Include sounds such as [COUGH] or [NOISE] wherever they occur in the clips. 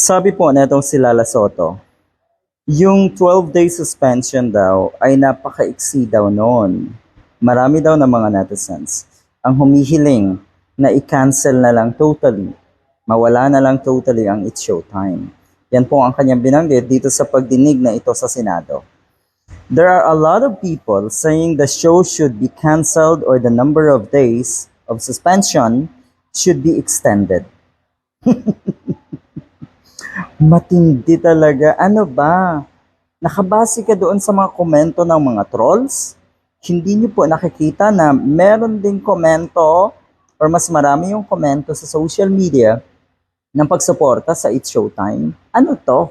Sabi po netong si Lala Soto, yung 12-day suspension daw ay napaka-iksi daw noon. Marami daw ng mga netizens ang humihiling na i-cancel na lang totally, mawala na lang totally ang It's Showtime. Yan po ang kanyang binanggit dito sa pagdinig na ito sa Senado. There are a lot of people saying the show should be canceled or the number of days of suspension should be extended. [LAUGHS] Matindi talaga. Ano ba? Nakabase ka doon sa mga komento ng mga trolls? Hindi niyo po nakikita na meron ding komento or mas marami yung komento sa social media ng pagsuporta sa It's Showtime? Ano to?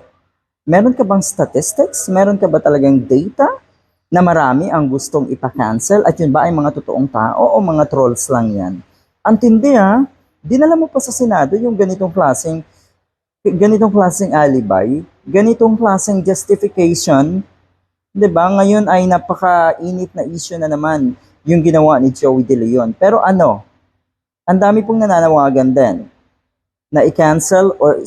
Meron ka bang statistics? Meron ka ba talagang data na marami ang gustong ipa-cancel at yun ba ay mga totoong tao o mga trolls lang yan? Ang tindi ha, dinala mo pa sa Senado yung ganitong klaseng ganitong klaseng alibi, ganitong klaseng justification, 'di ba? Ngayon ay napaka-init na issue na naman yung ginawa ni Joey De Leon. Pero ano, ang dami pong nananawagan din na i-cancel or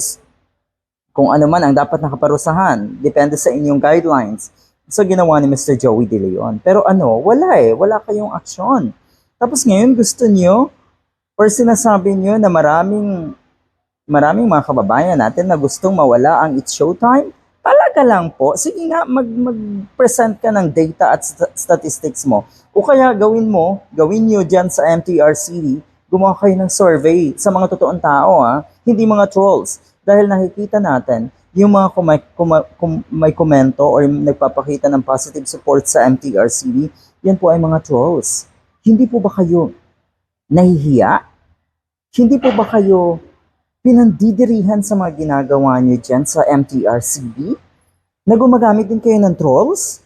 kung ano man ang dapat nakaparusahan, depende sa inyong guidelines. So ginawa ni Mr. Joey De Leon. Pero ano, wala eh, wala kayong aksyon. Tapos ngayon gusto niyo or sinasabi niyo na maraming maraming mga kababayan natin na gustong mawala ang It's Showtime, talaga lang po, sige nga, mag, mag-present ka ng data at st- statistics mo. O kaya gawin mo, gawin nyo dyan sa MTRCD, gumawa kayo ng survey sa mga totoong tao, ha? hindi mga trolls. Dahil nakikita natin, yung mga kumay, kuma, kum, komento or nagpapakita ng positive support sa MTRCD, yan po ay mga trolls. Hindi po ba kayo nahihiya? Hindi po ba kayo pinandidirihan sa mga ginagawa niyo dyan sa MTRCB? Na gumagamit din kayo ng trolls?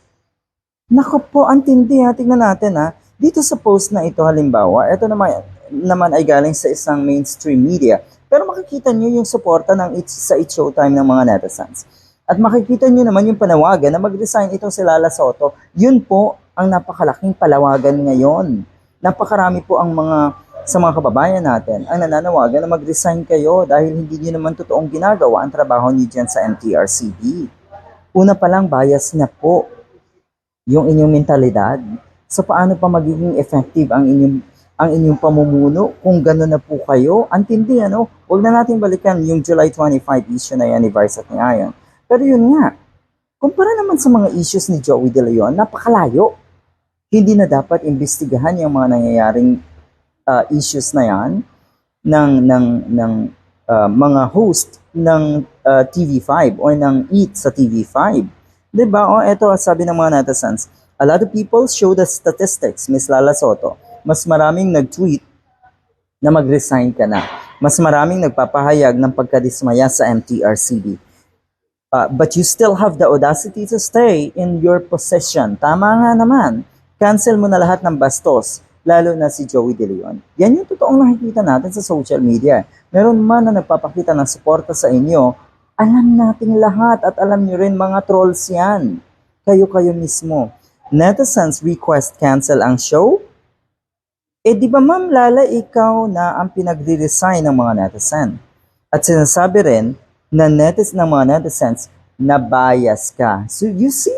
Nako po, ang tindi ha. Tingnan natin ha. Dito sa post na ito halimbawa, ito naman, naman ay galing sa isang mainstream media. Pero makikita niyo yung suporta ng It's, sa It's Showtime ng mga netizens. At makikita niyo naman yung panawagan na mag-resign itong si Lala Soto. Yun po ang napakalaking palawagan ngayon. Napakarami po ang mga sa mga kababayan natin ang nananawagan na mag-resign kayo dahil hindi niyo naman totoong ginagawa ang trabaho niyo dyan sa MTRCB. Una pa lang, bias na po yung inyong mentalidad. So paano pa magiging effective ang inyong ang inyong pamumuno kung gano'n na po kayo? Ang tindi, ano? Huwag na natin balikan yung July 25 issue na yan ni Vice at ni Ayon. Pero yun nga, kumpara naman sa mga issues ni Joey De Leon, napakalayo. Hindi na dapat imbestigahan yung mga nangyayaring uh, issues na yan ng ng ng uh, mga host ng uh, TV5 or ng EAT sa TV5. 'Di ba? O eto sabi ng mga netizens, a lot of people show the statistics, Miss Lala Soto. Mas maraming nag-tweet na mag-resign ka na. Mas maraming nagpapahayag ng pagkadismaya sa MTRCB. Uh, but you still have the audacity to stay in your position. Tama nga naman. Cancel mo na lahat ng bastos, lalo na si Joey De Leon. Yan yung totoong nakikita natin sa social media. Meron man na nagpapakita ng suporta sa inyo, alam nating lahat at alam nyo rin mga trolls yan. Kayo-kayo mismo. Netizens request cancel ang show? Eh di ba ma'am Lala, ikaw na ang pinagre-resign ng mga netizen? At sinasabi rin na netis ng mga netizens na bias ka. So you see,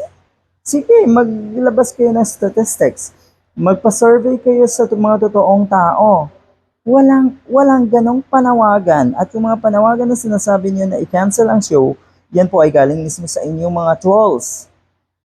sige, maglabas kayo ng statistics. Magpa-survey kayo sa mga totoong tao. Walang, walang ganong panawagan. At yung mga panawagan na sinasabi niyo na i-cancel ang show, yan po ay galing mismo sa inyong mga trolls.